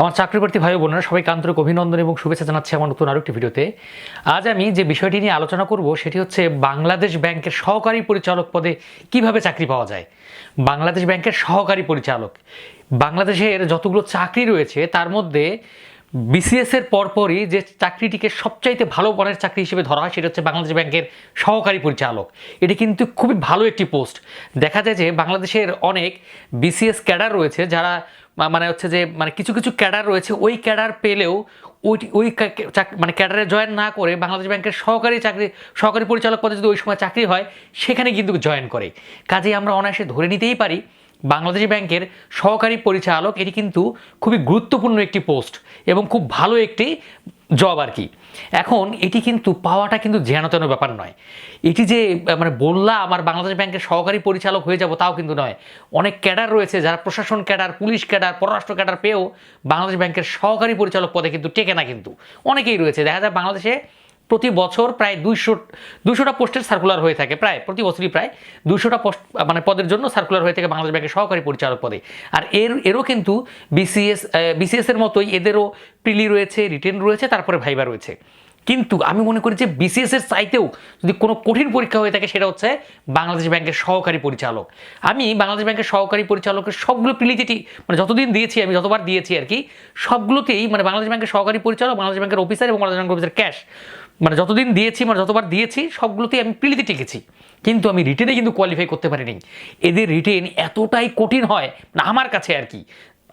আমার চাকরি প্রার্থী ভাই বোনেরা সবাইকে আন্তরিক অভিনন্দন এবং শুভেচ্ছা জানাচ্ছি আমার নতুন আরেকটি ভিডিওতে। আজ আমি যে বিষয়টি নিয়ে আলোচনা করব, সেটি হচ্ছে বাংলাদেশ ব্যাংকের সহকারী পরিচালক পদে কীভাবে চাকরি পাওয়া যায়। বাংলাদেশ ব্যাংকের সহকারী পরিচালক। বাংলাদেশের যতগুলো চাকরি রয়েছে, তার মধ্যে বিসিএস এর পরপরই যে চাকরিটিকে সবচাইতে ভালো মানের চাকরি হিসেবে ধরা হয় সেটা হচ্ছে বাংলাদেশ ব্যাংকের সহকারী পরিচালক। এটি কিন্তু খুবই ভালো একটি পোস্ট। দেখা যায় যে বাংলাদেশের অনেক বিসিএস ক্যাডার রয়েছে যারা মানে হচ্ছে যে মানে কিছু কিছু ক্যাডার রয়েছে, ওই ক্যাডার পেলেও ওই ওই মানে ক্যাডারে জয়েন না করে বাংলাদেশ ব্যাংকের সহকারী চাকরি, সহকারী পরিচালক পদে যদি ওই সময় চাকরি হয়, সেখানে কিন্তু জয়েন করে। কাজেই আমরা অনায়াসে ধরে নিতেই পারি বাংলাদেশ ব্যাংকের সহকারী পরিচালক, এটি কিন্তু খুবই গুরুত্বপূর্ণ একটি পোস্ট এবং খুব ভালো একটি জব আর কি। এখন এটি কিন্তু পাওয়াটা কিন্তু যেন ব্যাপার নয়। এটি যে মানে বললাম, আমার বাংলাদেশ ব্যাংকের সহকারী পরিচালক হয়ে যাব তাও কিন্তু নয়। অনেক ক্যাডার রয়েছে, যারা প্রশাসন ক্যাডার, পুলিশ ক্যাডার, পররাষ্ট্র ক্যাডার পেয়েও বাংলাদেশ ব্যাংকের সহকারী পরিচালক পদে কিন্তু টেকে না কিন্তু। অনেকেই রয়েছে। দেখা যায় বাংলাদেশে প্রতি বছর প্রায় দুইশো দুশোটা পোস্টের সার্কুলার হয়ে থাকে, প্রায় প্রতি বছরই প্রায় দুশোটা পোস্ট মানে পদের জন্য সার্কুলার হয়ে থাকে বাংলাদেশ ব্যাংকের সহকারী পরিচালক পদে। আর এর, এরও কিন্তু বিসিএস বিসিএস এর মতোই এদেরও প্রিলি রয়েছে রিটেন রয়েছে, তারপরে ভাইবা রয়েছে। কিন্তু আমি মনে করি যে বিসিএস এর চাইতেও যদি কোনো কঠিন পরীক্ষা হয়ে থাকে, সেটা হচ্ছে বাংলাদেশ ব্যাংকের সহকারী পরিচালক। আমি বাংলাদেশ ব্যাংকের সহকারী পরিচালকের সবগুলো প্রিলিতে মানে যতদিন দিয়েছি, আমি যতবার দিয়েছি আর কি সবগুলোতেই মানে বাংলাদেশ ব্যাংকের সহকারী পরিচালক, বাংলাদেশ ব্যাংকের অফিসার এবং বাংলাদেশ ব্যাংকের অফিসার ক্যাশ মানে যতদিন দিয়েছি মানে যতবার দিয়েছি, সবগুলোতেই আমি প্রিলিতে টিকেছি কিন্তু আমি রিটেনে কিন্তু কোয়ালিফাই করতে পারিনি। এদের রিটেন এতটাই কঠিন হয়, না আমার কাছে আর কি।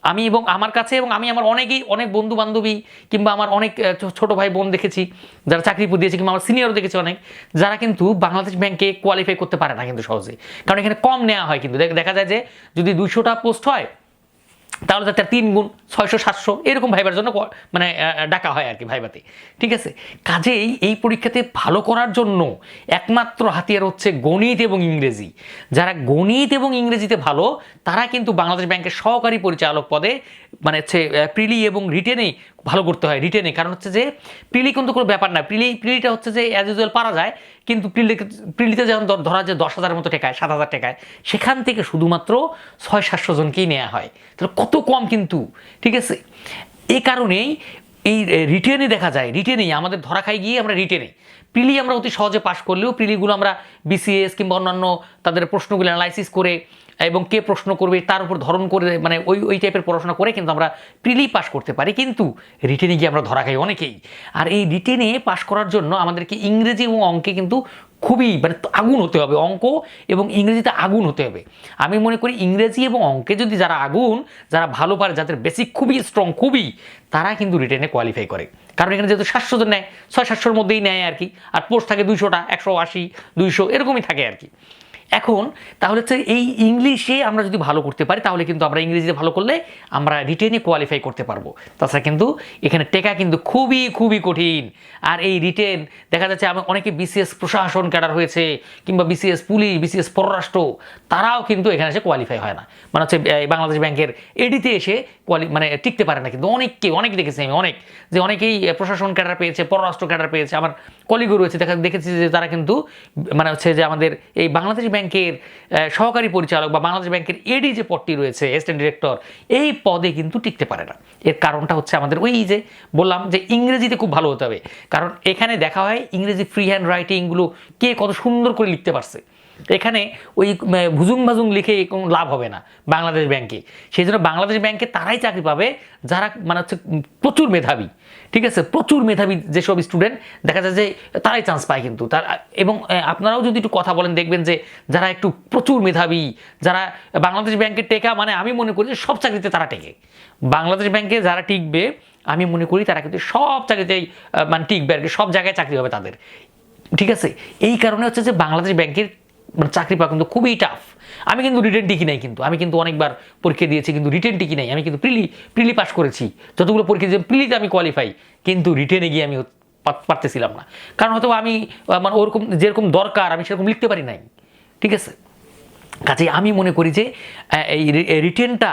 আমি এবং আমার কাছে এবং আমি আমার অনেকেই, অনেক বন্ধু বান্ধবী কিংবা আমার অনেক ছোট ভাই বোন দেখেছি, যারা চাকরি দিয়েছে কিংবা আমার সিনিয়রও দেখেছি অনেক, যারা কিন্তু বাংলাদেশ ব্যাংকে কোয়ালিফাই করতে পারে না কিন্তু সহজে। কারণ এখানে কম নেওয়া হয় কিন্তু। দেখ- যায় যে যদি দুইশোটা পোস্ট হয় তাহলে তার তিন গুণ ছয়শো, সাতশো এরকম ভাইবার জন্য মানে ডাকা হয় আর কি ভাইবাতে। ঠিক আছে? কাজেই এই পরীক্ষাতে ভালো করার জন্য একমাত্র হাতিয়ার হচ্ছে গণিত এবং ইংরেজি। যারা গণিত এবং ইংরেজিতে ভালো, তারা কিন্তু বাংলাদেশ ব্যাংকের সহকারী পরিচালক পদে মানে হচ্ছে প্রিলি এবং রিটেনে ভালো করতে হয় রিটেনে কারণ হচ্ছে যে, প্রিলি কিন্তু কোনো ব্যাপার না। প্রিলি, প্রিলিটা হচ্ছে যে অ্যাজ ইউজুয়াল পারা যায়, কিন্তু প্রিলি প্রিলিতে যেমন ধরা যায় দশ হাজারের মতো টাকায় সাত হাজার টাকায় সেখান থেকে শুধুমাত্র ছয়, সাতশো জনকেই নেওয়া হয়। তাহলে কত কম কিন্তু, ঠিক আছে? এ কারণেই এই রিটেনে দেখা যায় রিটেনেই আমাদের ধরা খাই গিয়ে আমরা রিটেনে প্রিলি আমরা অতি সহজে পাশ করলেও প্রিলিগুলো আমরা বিসিএস কিংবা অন্যান্য তাদের প্রশ্নগুলো অ্যানালাইসিস করে এবং কে প্রশ্ন করবে তার উপর ধরন করে মানে ওই ওই টাইপের পড়াশোনা করে কিন্তু আমরা প্রিলি পাস করতে পারি। কিন্তু রিটেনে গিয়ে আমরা ধরা খাই অনেকেই। আর এই রিটেনে পাস করার জন্য আমাদেরকে ইংরেজি এবং অঙ্কে কিন্তু খুবই মানে আগুন হতে হবে, অঙ্ক এবং ইংরেজিতে আগুন হতে হবে। আমি মনে করি ইংরেজি এবং অঙ্কে যদি যারা আগুন, যারা ভালো পারে, যাদের বেসিক খুবই স্ট্রং খুবই, তারা কিন্তু রিটেনে কোয়ালিফাই করে। কারণ এখানে যেহেতু সাতশো নেয়, ছয় সাতশোর মধ্যেই নেয় আর কি। আর পোস্ট থাকে দুইশোটা, একশো আশি, দুইশো, এরকমই থাকে আর কি। এখন তাহলে হচ্ছে এই ইংলিশে আমরা যদি ভালো করতে পারি, তাহলে কিন্তু আমরা ইংরেজিতে ভালো করলে আমরা রিটেনে কোয়ালিফাই করতে পারব। তাছাড়া কিন্তু এখানে টেকা কিন্তু খুবই খুবই কঠিন। আর এই রিটেন দেখা যাচ্ছে আমি অনেকে বিসিএস প্রশাসন ক্যাডার হয়েছে, কিংবা বিসিএস পুলিশ বিসিএস পররাষ্ট্র, তারাও কিন্তু এখানে এসে কোয়ালিফাই হয় না। মানে হচ্ছে বাংলাদেশ ব্যাংকের এডিতে এসে কোয়ালি মানে টিকতে পারে না কিন্তু অনেককে, অনেক দেখেছি আমি, অনেক। যে অনেকেই প্রশাসন ক্যাডার পেয়েছে, পররাষ্ট্র ক্যাডার পেয়েছে, আমার কলিগও রয়েছে, দেখা, দেখেছি যে তারা কিন্তু মানে হচ্ছে যে আমাদের এই বাংলাদেশ ব্যাংকের সহকারী পরিচালক বা বাংলাদেশ ব্যাংকের এডি যে পদটি রয়েছে অ্যাসিস্ট্যান্ট ডিরেক্টর এই পদে কিন্তু টিকতে পারে না। এর কারণটা হচ্ছে আমাদের ওই যে বললাম যে ইংরেজিতে খুব ভালো হতে হবে। কারণ এখানে দেখা হয় ইংরেজি ফ্রি হ্যান্ড রাইটিংগুলো কে কত সুন্দর করে লিখতে পারছে। এখানে ওই ভুজুং ভাজুং লিখে কোনো লাভ হবে না বাংলাদেশ ব্যাংকে। সেই জন্য বাংলাদেশ ব্যাংকে তারাই চাকরি পাবে যারা মানে হচ্ছে প্রচুর মেধাবী, ঠিক আছে? প্রচুর মেধাবী যেসব স্টুডেন্ট দেখা যায় যে তারাই চান্স পায় কিন্তু। তার, এবং আপনারাও যদি একটু কথা বলেন, দেখবেন যে যারা একটু প্রচুর মেধাবী, যারা বাংলাদেশ ব্যাংকের টেকা মানে আমি মনে করি যে সব চাকরিতে তারা টেকে। বাংলাদেশ ব্যাংকে যারা টিকবে, আমি মনে করি তারা কিন্তু সব চাকরিতেই মানে টিকবে আর কি, সব জায়গায় চাকরি হবে তাদের। ঠিক আছে? এই কারণে হচ্ছে যে বাংলাদেশ ব্যাংকের চাকরি পাওয়া কিন্তু খুবই টাফ আমি কিন্তু রিটেন টিকি নাই কিন্তু। আমি কিন্তু অনেকবার পরীক্ষা দিয়েছি, কিন্তু রিটেন টিকি নাই। আমি কিন্তু প্রিলি প্রিলি পাস করেছি। যতগুলো পরীক্ষা দিয়েছি প্রিলিতে আমি কোয়ালিফাই কিন্তু রিটেনে গিয়ে আমি পারতেছিলাম না। কারণ হয়তো আমি মানে ওরকম যেরকম দরকার, আমি সেরকম লিখতে পারি নাই। ঠিক আছে? কাজে আমি মনে করি যে এই রিটেনটা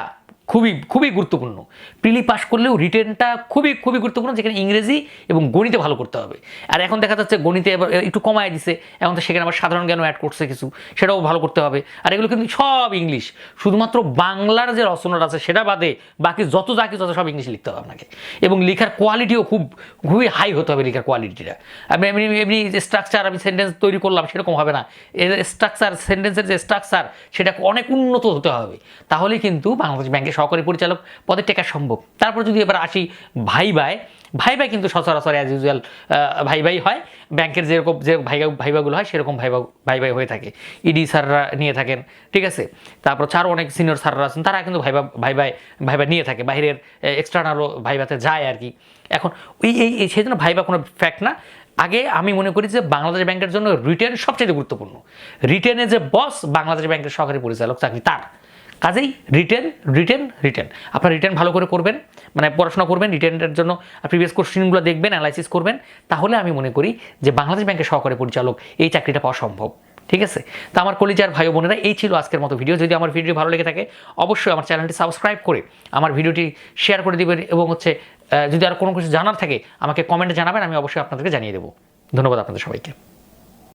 খুবই খুবই গুরুত্বপূর্ণ। প্রিলি পাস করলেও রিটেনটা খুবই খুবই গুরুত্বপূর্ণ, যেখানে ইংরেজি এবং গণিতে ভালো করতে হবে। আর এখন দেখা যাচ্ছে গণিতে এবার একটু কমায় দিছে, এখন তো সেখানে আবার সাধারণ জ্ঞানও অ্যাড করছে কিছু, সেটাও ভালো করতে হবে। আর এগুলো কিন্তু সব ইংলিশ, শুধুমাত্র বাংলার যে রচনাটা আছে সেটা বাদে বাকি যত যা কিছু আছে সব ইংলিশে লিখতে হবে আপনাকে। এবং লেখার কোয়ালিটিও খুব, খুবই হাই হতে হবে লেখার কোয়ালিটিটা আমি এমনি এমনি স্ট্রাকচার আমি সেন্টেন্স তৈরি করলাম সেরকম হবে না। এর স্ট্রাকচার সেন্টেন্সের যে স্ট্রাকচার সেটা অনেক উন্নত হতে হবে। তাহলে কিন্তু বাংলাদেশ ব্যাংকের সহকারী পরিচালক পদে টেকা সম্ভব। তারপর যদি এবার আসি ভাই ভাই ভাই ভাই কিন্তু সচরাচর অ্যাজ ইউজুয়াল ভাই ভাই হয়। ব্যাংকের যেরকম, যে ভাই ভাই ভাইবাগুলো হয় সেরকম ভাইবা ভাই ভাই হয়ে থাকে। ইডি স্যাররা নিয়ে থাকেন, ঠিক আছে? তারপর আরও অনেক সিনিয়র স্যাররা আছেন, তারা কিন্তু ভাইবা ভাই ভাই ভাইবা নিয়ে থাকে। বাইরের এক্সটার্নালও ভাইবাতে যায় আর কি। এখন ওই, এই সেই জন্য ভাইবা কোনো ফ্যাক্ট না। আগে আমি মনে করি যে বাংলাদেশ ব্যাংকের জন্য রিটেন সবচেয়ে গুরুত্বপূর্ণ। রিটেনে যে বস বাংলাদেশ ব্যাংকের সহকারী পরিচালক, চাকরি তার। কাজেই রিটেন রিটেন রিটেন আপনার রিটেন ভালো করে করবেন মানে পড়াশোনা করবেন রিটেনের জন্য প্রিভিয়াস কোশ্চেনগুলো দেখবেন অ্যানালাইসিস করবেন। তাহলে আমি মনে করি যে বাংলাদেশ ব্যাংকের সহকারী পরিচালক এই চাকরিটা পাওয়া সম্ভব। ঠিক আছে? তো আমার কলিজার ভাই বোনেরা, এই ছিল আজকের মতো ভিডিও যদি আমার ভিডিও ভালো লেগে থাকে, অবশ্যই আমার চ্যানেলটি সাবস্ক্রাইব করে আমার ভিডিওটি শেয়ার করে দিবেন এবং হচ্ছে যদি আর কোনো কিছু জানার থাকে, আমাকে কমেন্টে জানাবেন, আমি অবশ্যই আপনাদেরকে জানিয়ে দেবো। ধন্যবাদ আপনাদের সবাইকে।